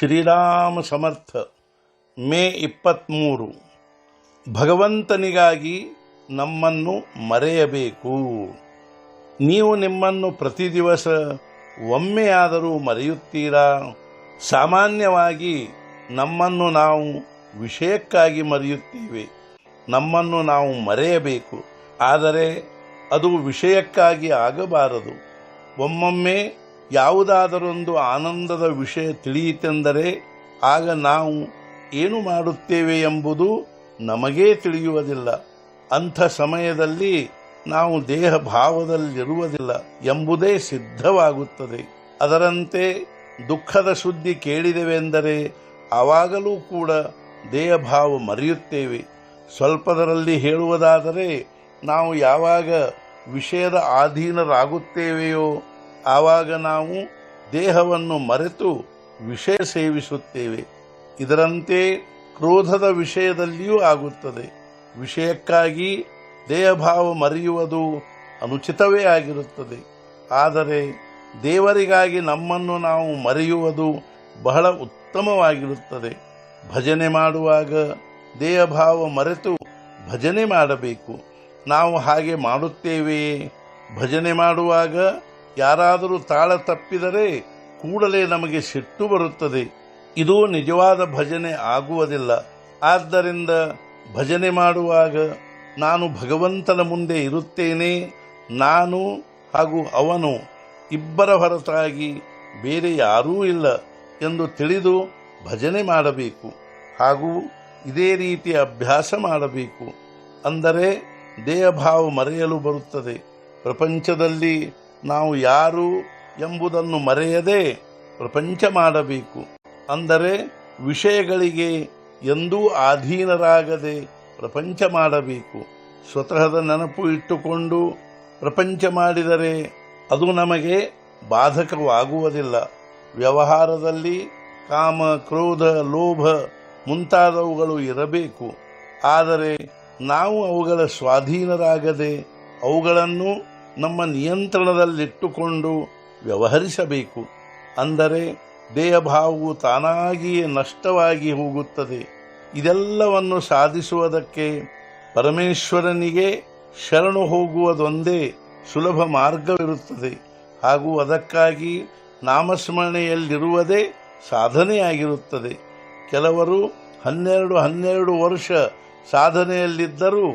ಶ್ರೀರಾಮ ಸಮರ್ಥ, ಮೇ ಇಪ್ಪತ್ತ್ಮೂರು ಭಗವಂತನಿಗಾಗಿ ನಮ್ಮನ್ನು ಮರೆಯಬೇಕು. ನೀವು ನಿಮ್ಮನ್ನು ಪ್ರತಿ ದಿವಸ ಒಮ್ಮೆಯಾದರೂ ಮರೆಯುತ್ತೀರಾ? ಸಾಮಾನ್ಯವಾಗಿ ನಮ್ಮನ್ನು ನಾವು ವಿಷಯಕ್ಕಾಗಿ ಮರೆಯುತ್ತೇವೆ. ನಮ್ಮನ್ನು ನಾವು ಮರೆಯಬೇಕು. ಆದರೆ ಅದು ವಿಷಯಕ್ಕಾಗಿ ಆಗಬಾರದು. ಒಮ್ಮೊಮ್ಮೆ ಯಾವುದಾದರೊಂದು ಆನಂದದ ವಿಷಯ ತಿಳಿಯಿತೆಂದರೆ ಆಗ ನಾವು ಏನು ಮಾಡುತ್ತೇವೆ ಎಂಬುದು ನಮಗೇ ತಿಳಿಯುವುದಿಲ್ಲ. ಅಂಥ ಸಮಯದಲ್ಲಿ ನಾವು ದೇಹ ಭಾವದಲ್ಲಿರುವುದಿಲ್ಲ ಎಂಬುದೇ ಸಿದ್ಧವಾಗುತ್ತದೆ. ಅದರಂತೆ ದುಃಖದ ಸುದ್ದಿ ಕೇಳಿದೆವೆಂದರೆ ಆವಾಗಲೂ ಕೂಡ ದೇಹ ಭಾವ ಮರೆಯುತ್ತೇವೆ. ಸ್ವಲ್ಪದರಲ್ಲಿ ಹೇಳುವುದಾದರೆ ನಾವು ಯಾವಾಗ ವಿಷಯದ ಅಧೀನರಾಗುತ್ತೇವೆಯೋ ಆವಾಗ ನಾವು ದೇಹವನ್ನು ಮರೆತು ವಿಷಯ ಸೇವಿಸುತ್ತೇವೆ. ಇದರಂತೆ ಕ್ರೋಧದ ವಿಷಯದಲ್ಲಿಯೂ ಆಗುತ್ತದೆ. ವಿಷಯಕ್ಕಾಗಿ ದೇಹಭಾವ ಮರೆಯುವುದು ಅನುಚಿತವೇ ಆಗಿರುತ್ತದೆ. ಆದರೆ ದೇವರಿಗಾಗಿ ನಮ್ಮನ್ನು ನಾವು ಮರೆಯುವುದು ಬಹಳ ಉತ್ತಮವಾಗಿರುತ್ತದೆ. ಭಜನೆ ಮಾಡುವಾಗ ದೇಹಭಾವ ಮರೆತು ಭಜನೆ ಮಾಡಬೇಕು. ನಾವು ಹಾಗೆ ಮಾಡುತ್ತೇವೆಯೇ? ಭಜನೆ ಮಾಡುವಾಗ ಯಾರಾದರೂ ತಾಳ ತಪ್ಪಿದರೆ ಕೂಡಲೇ ನಮಗೆ ಸಿಟ್ಟು ಬರುತ್ತದೆ. ಇದು ನಿಜವಾದ ಭಜನೆ ಆಗುವುದಿಲ್ಲ. ಆದ್ದರಿಂದ ಭಜನೆ ಮಾಡುವಾಗ ನಾನು ಭಗವಂತನ ಮುಂದೆ ಇರುತ್ತೇನೆ. ನಾನು ಹಾಗೂ ಅವನು ಇಬ್ಬರ ಹೊರತಾಗಿ ಬೇರೆ ಯಾರೂ ಇಲ್ಲ ಎಂದು ತಿಳಿದು ಭಜನೆ ಮಾಡಬೇಕು. ಹಾಗೂ ಇದೇ ರೀತಿ ಅಭ್ಯಾಸ ಮಾಡಬೇಕು. ಅಂದರೆ ದೇಹಭಾವ ಮರೆಯಲು ಬರುತ್ತದೆ. ಪ್ರಪಂಚದಲ್ಲಿ ನಾವು ಯಾರು ಎಂಬುದನ್ನು ಮರೆಯದೆ ಪ್ರಪಂಚ ಮಾಡಬೇಕು. ಅಂದರೆ ವಿಷಯಗಳಿಗೆ ಎಂದೂ ಅಧೀನರಾಗದೆ ಪ್ರಪಂಚ ಮಾಡಬೇಕು. ಸ್ವತಃದ ನೆನಪು ಇಟ್ಟುಕೊಂಡು ಪ್ರಪಂಚ ಮಾಡಿದರೆ ಅದು ನಮಗೆ ಬಾಧಕವಾಗುವುದಿಲ್ಲ. ವ್ಯವಹಾರದಲ್ಲಿ ಕಾಮ, ಕ್ರೋಧ, ಲೋಭ ಮುಂತಾದವುಗಳು ಇರಬೇಕು. ಆದರೆ ನಾವು ಅವುಗಳ ಸ್ವಾಧೀನರಾಗದೆ ಅವುಗಳನ್ನು ನಮ್ಮ ನಿಯಂತ್ರಣದಲ್ಲಿಟ್ಟುಕೊಂಡು ವ್ಯವಹರಿಸಬೇಕು. ಅಂದರೆ ದೇಹಭಾವವು ತಾನಾಗಿಯೇ ನಷ್ಟವಾಗಿ ಹೋಗುತ್ತದೆ. ಇದೆಲ್ಲವನ್ನು ಸಾಧಿಸುವುದಕ್ಕೆ ಪರಮೇಶ್ವರನಿಗೆ ಶರಣು ಹೋಗುವುದೊಂದೇ ಸುಲಭ ಮಾರ್ಗವಿರುತ್ತದೆ. ಹಾಗೂ ಅದಕ್ಕಾಗಿ ನಾಮಸ್ಮರಣೆಯಲ್ಲಿರುವುದೇ ಸಾಧನೆಯಾಗಿರುತ್ತದೆ. ಕೆಲವರು ಹನ್ನೆರಡು ಹನ್ನೆರಡು ವರ್ಷ ಸಾಧನೆಯಲ್ಲಿದ್ದರೂ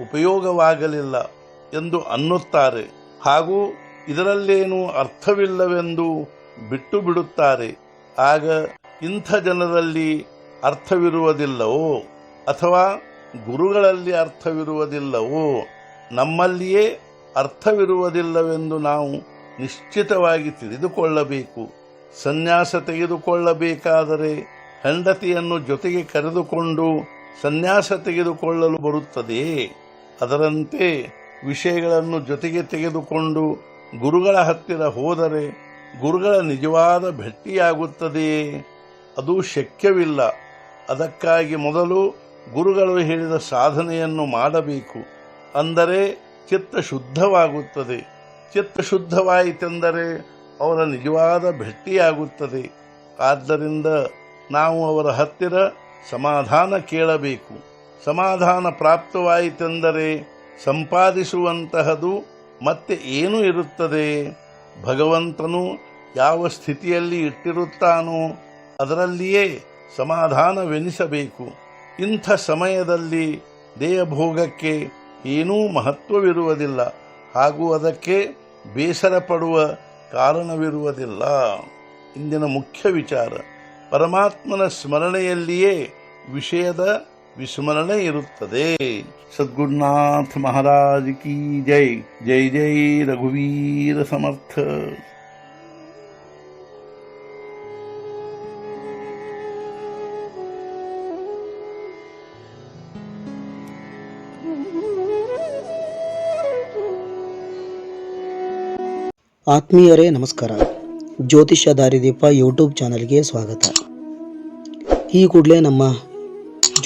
ಉಪಯೋಗವಾಗಲಿಲ್ಲ. ಎಂದು ಅನ್ನುತ್ತಾರೆ. ಹಾಗೂ ಇದರಲ್ಲೇನೂ ಅರ್ಥವಿಲ್ಲವೆಂದು ಬಿಟ್ಟು ಬಿಡುತ್ತಾರೆ. ಆಗ ಇಂಥ ಜನರಲ್ಲಿ ಅರ್ಥವಿರುವುದಿಲ್ಲವೋ? ಅಥವಾ ಗುರುಗಳಲ್ಲಿ ಅರ್ಥವಿರುವುದಿಲ್ಲವೋ? ನಮ್ಮಲ್ಲಿಯೇ ಅರ್ಥವಿರುವುದಿಲ್ಲವೆಂದು ನಾವು ನಿಶ್ಚಿತವಾಗಿ ತಿಳಿದುಕೊಳ್ಳಬೇಕು. ಸನ್ಯಾಸ ತೆಗೆದುಕೊಳ್ಳಬೇಕಾದರೆ ಹೆಂಡತಿಯನ್ನು ಜೊತೆಗೆ ಕರೆದುಕೊಂಡು ಸನ್ಯಾಸ ತೆಗೆದುಕೊಳ್ಳಲು ಬರುತ್ತದೆಯೇ? ಅದರಂತೆ ವಿಷಯಗಳನ್ನು ಜೊತೆಗೆ ತೆಗೆದುಕೊಂಡು ಗುರುಗಳ ಹತ್ತಿರ ಹೋದರೆ ಗುರುಗಳ ನಿಜವಾದ ಭೆಟ್ಟಿಯಾಗುತ್ತದೆಯೇ ಅದು ಶಕ್ಯವಿಲ್ಲ. ಅದಕ್ಕಾಗಿ ಮೊದಲು ಗುರುಗಳು ಹೇಳಿದ ಸಾಧನೆಯನ್ನು ಮಾಡಬೇಕು. ಅಂದರೆ ಚಿತ್ತ ಶುದ್ಧವಾಗುತ್ತದೆ. ಚಿತ್ತ ಶುದ್ಧವಾಯಿತೆಂದರೆ ಅವರ ನಿಜವಾದ ಭೆಟ್ಟಿಯಾಗುತ್ತದೆ. ಆದ್ದರಿಂದ ನಾವು ಅವರ ಹತ್ತಿರ ಸಮಾಧಾನ ಕೇಳಬೇಕು. ಸಮಾಧಾನ ಪ್ರಾಪ್ತವಾಯಿತೆಂದರೆ ಸಂಪಾದಿಸುವಂತಹದು ಮತ್ತೆ ಏನು ಇರುತ್ತದೆ? ಭಗವಂತನು ಯಾವ ಸ್ಥಿತಿಯಲ್ಲಿ ಇಟ್ಟಿರುತ್ತಾನೋ ಅದರಲ್ಲಿಯೇ ಸಮಾಧಾನವೆನಿಸಬೇಕು. ಇಂಥ ಸಮಯದಲ್ಲಿ ದೇಹಭೋಗಕ್ಕೆ ಏನೂ ಮಹತ್ವವಿರುವುದಿಲ್ಲ. ಹಾಗೂ ಅದಕ್ಕೆ ಬೇಸರ ಪಡುವ ಕಾರಣವಿರುವುದಿಲ್ಲ. ಇಂದಿನ ಮುಖ್ಯ ವಿಚಾರ. ಪರಮಾತ್ಮನ ಸ್ಮರಣೆಯಲ್ಲಿಯೇ ವಿಷಯದ ವಿಸ್ಮರಣೆ ಇರುತ್ತದೆ. ಸದ್ಗುರುನಾಥ ಮಹಾರಾಜ್ ಕಿ ಜೈ. ಜೈ ಜೈ ರಘುವೀರ ಸಮರ್ಥ. ಆತ್ಮೀಯರೇ ನಮಸ್ಕಾರ. ಜ್ಯೋತಿಷ ದಾರಿದೀಪ ಯೂಟ್ಯೂಬ್ ಚಾನಲ್ಗೆ ಸ್ವಾಗತ. ಈ ಕೂಡಲೇ ನಮ್ಮ